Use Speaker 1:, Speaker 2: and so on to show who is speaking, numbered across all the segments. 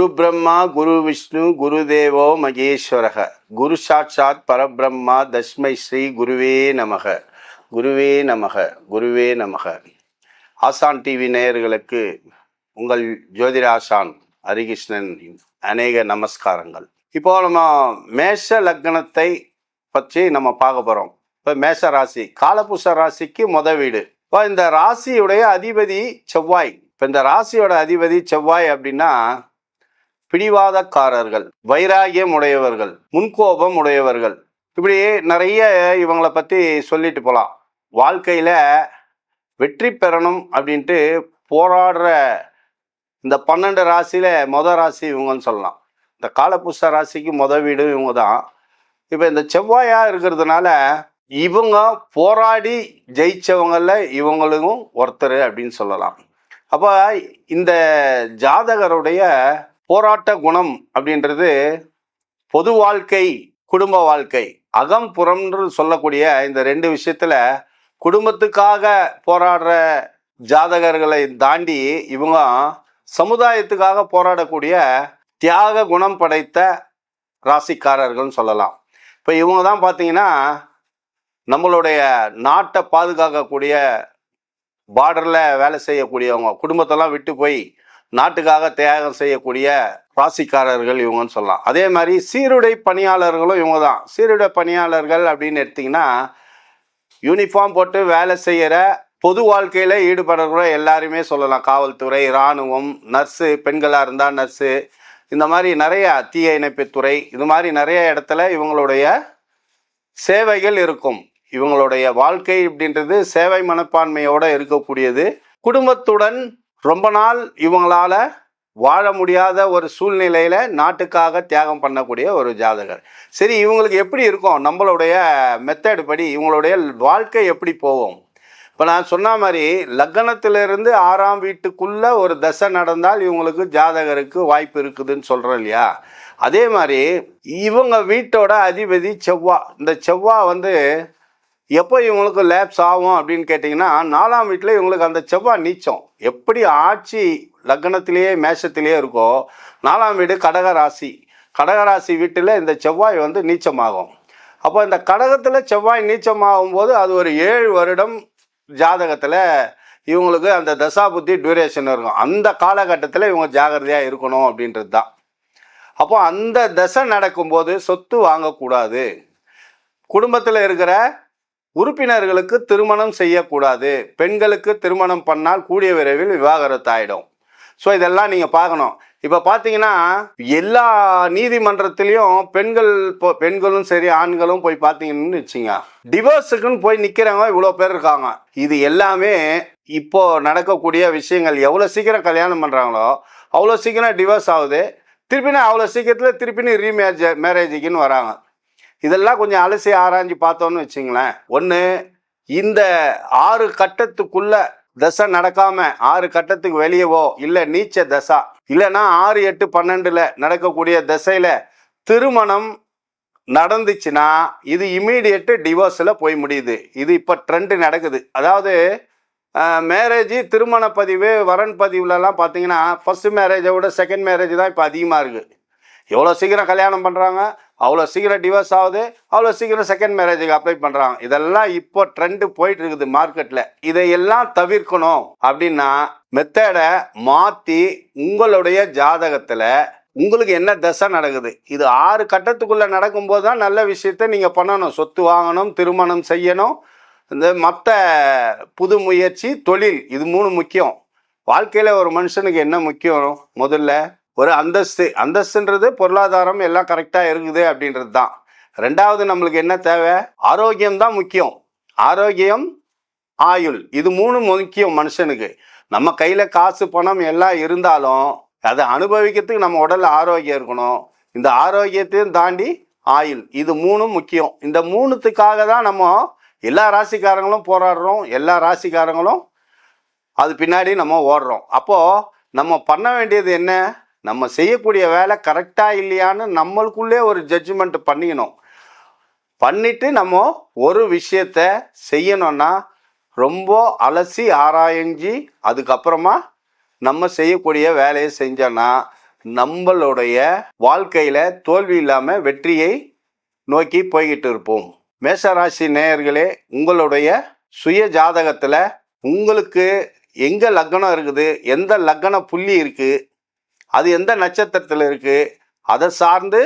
Speaker 1: குரு பிரம்மா குரு விஷ்ணு குரு தேவோ மகேஸ்வரக. குரு சாட்சாத் பரபிரம்மா தஸ்மை ஸ்ரீ குருவே நமக. குருவே நமக குருவே நமக. ஆசான் டிவி நேயர்களுக்கு உங்கள் ஜோதிட ஆசான் ஹரிகிருஷ்ணன் அநேக நமஸ்காரங்கள். இப்போ நம்ம மேஷ லக்னத்தை பற்றி நம்ம பார்க்க போகிறோம் இப்போ மேஷ ராசி காலபுஷ ராசிக்கு முத வீடு. இப்போ இந்த ராசியுடைய அதிபதி செவ்வாய். இப்போ இந்த ராசியோட அதிபதி செவ்வாய் அப்படின்னா பிடிவாதக்காரர்கள் வைராகியம் உடையவர்கள் முன்கோபம் உடையவர்கள். இப்படி நிறைய இவங்களை பற்றி சொல்லிட்டு போகலாம் வாழ்க்கையில் வெற்றி பெறணும் அப்படின்ட்டு போராடுற இந்த பன்னெண்டு ராசியில் மொத ராசி இவங்கன்னு சொல்லலாம். இந்த காலப்புஷ ராசிக்கு மொத வீடு இவங்க தான் இப்போ இந்த செவ்வாயாக இருக்கிறதுனால இவங்க போராடி ஜெயிச்சவங்களில் இவங்களுக்கும் ஒருத்தர் அப்படின்னு சொல்லலாம். அப்போ இந்த ஜாதகருடைய போராட்ட குணம் அப்படின்றது பொது வாழ்க்கை குடும்ப வாழ்க்கை. அகம் புறம்னு சொல்லக்கூடிய இந்த ரெண்டு விஷயத்தில் குடும்பத்துக்காக போராடுற ஜாதகர்களை தாண்டி இவங்க சமுதாயத்துக்காக போராடக்கூடிய தியாக குணம் படைத்த ராசிக்காரர்கள்னு சொல்லலாம். இப்போ இவங்க தான் பார்த்தீங்கன்னா நம்மளுடைய நாட்டை பாதுகாக்கக்கூடிய பார்டரில் வேலை செய்யக்கூடியவங்க. குடும்பத்தெல்லாம் விட்டு போய் நாட்டுக்காக தியாகம் செய்யக்கூடிய ராசிக்காரர்கள் இவங்கன்னு சொல்லலாம். அதே மாதிரி சீருடை பணியாளர்களும் இவங்க தான். சீருடை பணியாளர்கள் அப்படின்னு எடுத்திங்கன்னா யூனிஃபார்ம் போட்டு வேலை செய்கிற பொது வாழ்க்கையில் ஈடுபடுற எல்லாருமே சொல்லலாம். காவல்துறை இராணுவம் நர்ஸு பெண்களாக இருந்தால் நர்ஸு இந்த மாதிரி நிறைய தீய இணைப்புத்துறை இது மாதிரி நிறைய இடத்துல இவங்களுடைய சேவைகள் இருக்கும். இவங்களுடைய வாழ்க்கை அப்படின்றது சேவை மனப்பான்மையோடு இருக்கக்கூடியது. குடும்பத்துடன் ரொம்ப நாள் இவங்களால வாழ முடியாத ஒரு சூழ்நிலையில நாட்டுக்காக தியாகம் பண்ணக்கூடிய ஒரு ஜாதகர். சரி இவங்களுக்கு எப்படி இருக்கும்? நம்மளுடைய மெத்தட் படி இவங்களுடைய வாழ்க்கை எப்படி போகும்? இப்போ நான் சொன்ன மாதிரி லக்னத்திலிருந்து ஆறாம் வீட்டுக்குள்ள ஒரு தசை நடந்தால் இவங்களுக்கு ஜாதகருக்கு வாய்ப்பு இருக்குதுன்னு சொல்கிறோம் இல்லையா? அதே மாதிரி இவங்க வீட்டோட அதிபதி செவ்வா. இந்த செவ்வா வந்து எப்போ இவங்களுக்கு லேப்ஸ் ஆகும் அப்படின்னு கேட்டிங்கன்னா நாலாம் வீட்டில் இவங்களுக்கு அந்த செவ்வாய் நீச்சம். எப்படி ஆட்சி லக்னத்திலேயே மேஷத்திலேயே இருக்கோ நாலாம் வீடு கடகராசி கடகராசி வீட்டில் இந்த செவ்வாய் வந்து நீச்சமாகும். அப்போ இந்த கடகத்தில் செவ்வாய் நீச்சமாகும் போது அது ஒரு ஏழு வருடம் ஜாதகத்தில் இவங்களுக்கு அந்த தசாபுத்தி டியூரேஷன் இருக்கும். அந்த காலகட்டத்தில் இவங்க ஜாகிரதையாக இருக்கணும் அப்படின்றது தான். அப்போ அந்த தசை நடக்கும்போது சொத்து வாங்கக்கூடாது. குடும்பத்தில் இருக்கிற உறுப்பினர்களுக்கு திருமணம் செய்யக்கூடாது. பெண்களுக்கு திருமணம் பண்ணால் கூடிய விரைவில் விவாகரத்து ஆகிடும் ஸோ இதெல்லாம் நீங்கள் பார்க்கணும். இப்போ பார்த்தீங்கன்னா எல்லா நீதிமன்றத்திலையும் பெண்கள் இப்போ பெண்களும் சரி ஆண்களும் போய் பார்த்தீங்கன்னு வச்சுங்க. டிவோர்ஸுக்குன்னு போய் நிற்கிறவங்க இவ்வளோ பேர் இருக்காங்க. இது எல்லாமே இப்போ நடக்கக்கூடிய விஷயங்கள். எவ்வளோ சீக்கிரம் கல்யாணம் பண்ணுறாங்களோ அவ்வளோ சீக்கிரம் டிவோர்ஸ் ஆகுது. திருப்பினா அவ்வளோ சீக்கிரத்தில் திருப்பினு ரீமேரேஜ் மேரேஜுக்குன்னு வராங்க. இதெல்லாம் கொஞ்சம் அலசி ஆராய்ஞ்சு பார்த்தோன்னு வச்சுங்களேன். ஒன்று இந்த ஆறு கட்டத்துக்குள்ள தசை நடக்காம ஆறு கட்டத்துக்கு வெளியவோ இல்லை நீச்ச தசா இல்லைன்னா ஆறு எட்டு பன்னெண்டுல நடக்கக்கூடிய தசையில திருமணம் நடந்துச்சுன்னா இது இமீடியட்டு டிவோர்ஸில் போய் முடியுது. இது இப்போ ட்ரெண்டு நடக்குது. அதாவது மேரேஜ் திருமண பதிவு வரன் பதிவுலலாம் பார்த்தீங்கன்னா ஃபர்ஸ்ட் மேரேஜை விட செகண்ட் மேரேஜ் தான் இப்போ அதிகமாக இருக்குது எவ்வளோ சீக்கிரம் கல்யாணம் பண்ணுறாங்க அவ்வளோ சீக்கிரம் டிவோர்ஸ் ஆகுது. அவ்வளோ சீக்கிரம் செகண்ட் மேரேஜுக்கு அப்ளை பண்ணுறாங்க இதெல்லாம் இப்போ ட்ரெண்டு போயிட்டு இருக்குது மார்க்கெட்டில் இதையெல்லாம் தவிர்க்கணும் அப்படின்னா மெத்தடை மாற்றி உங்களுடைய ஜாதகத்தில் உங்களுக்கு என்ன தசை நடக்குது? இது ஆறு கட்டத்துக்குள்ளே நடக்கும்போது தான் நல்ல விஷயத்த நீங்கள் பண்ணணும். சொத்து வாங்கணும் திருமணம் செய்யணும். இந்த மற்ற புது முயற்சி தொழில் இது மூணு முக்கியம். வாழ்க்கையில் ஒரு மனுஷனுக்கு என்ன முக்கியம்? முதல்ல ஒரு அந்தஸ்து அந்தஸ்துன்றது பொருளாதாரம் எல்லாம் கரெக்டாக இருக்குது அப்படின்றது தான் ரெண்டாவது நம்மளுக்கு என்ன தேவை? ஆரோக்கியம் தான் முக்கியம். ஆரோக்கியம் ஆயுள். இது மூணு முக்கியம் மனுஷனுக்கு. நம்ம கையில் காசு பணம் எல்லாம் இருந்தாலும் அதை அனுபவிக்கிறதுக்கு நம்ம உடலில் ஆரோக்கியம் இருக்கணும். இந்த ஆரோக்கியத்தையும் தாண்டி ஆயுள். இது மூணும் முக்கியம். இந்த மூணுத்துக்காக தான் நம்ம எல்லா ராசிக்காரங்களும் போராடுறோம். எல்லா ராசிக்காரங்களும் அது பின்னாடி நம்ம ஓடுறோம். அப்போது நம்ம பண்ண வேண்டியது என்ன? நம்ம செய்யக்கூடிய வேலை கரெக்டாக இல்லையான்னு நம்மளுக்குள்ளே ஒரு ஜட்ஜ்மெண்ட் பண்ணிக்கணும். பண்ணிட்டு நம்ம ஒரு விஷயத்த செய்யணும்னா ரொம்ப அலசி ஆராய்ஞ்சி அதுக்கப்புறமா நம்ம செய்யக்கூடிய வேலையை செஞ்சோன்னா நம்மளுடைய வாழ்க்கையில் தோல்வி இல்லாமல் வெற்றியை நோக்கி போய்கிட்டு இருப்போம். மேஷராசி நேயர்களே உங்களுடைய சுய ஜாதகத்தில் உங்களுக்கு எங்கே லக்னம் இருக்குது? எந்த லக்ன புள்ளி இருக்குது அது எந்த நட்சத்திரத்தில் இருக்குது அதை சார்ந்து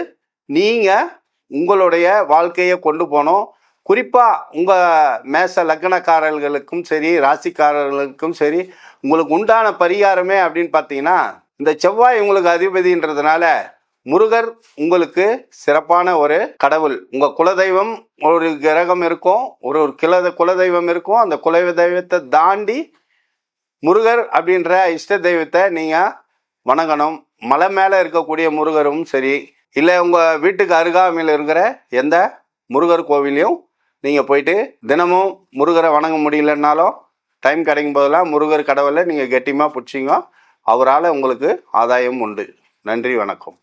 Speaker 1: நீங்கள் உங்களுடைய வாழ்க்கையை கொண்டு போகணும். குறிப்பாக உங்கள் மேச லக்னக்காரர்களுக்கும் சரி ராசிக்காரர்களுக்கும் சரி உங்களுக்கு உண்டான பரிகாரமே அப்படின்னு பார்த்தீங்கன்னா இந்த செவ்வாய் உங்களுக்கு அதிபதின்றதுனால முருகர் உங்களுக்கு சிறப்பான ஒரு கடவுள். உங்கள் குலதெய்வம் ஒரு கிரகம் இருக்கும் ஒரு ஒரு கில குலதெய்வம் இருக்கும். அந்த குல தெய்வத்தை தாண்டி முருகர் அப்படின்ற இஷ்ட தெய்வத்தை நீங்கள் வணங்கணும். மலை மேலே இருக்கக்கூடிய முருகரும் சரி இல்லை உங்கள் வீட்டுக்கு அருகாமையில் இருக்கிற எந்த முருகர் கோவிலையும் நீங்கள் போயிட்டு தினமும் முருகரை வணங்க முடியலன்னாலும் டைம் கிடைக்கும் போதெல்லாம் முருகர் கடவுளை நீங்கள் கெட்டியமாக பிடிச்சிங்க. அவரால் உங்களுக்கு ஆதாயம் உண்டு. நன்றி வணக்கம்.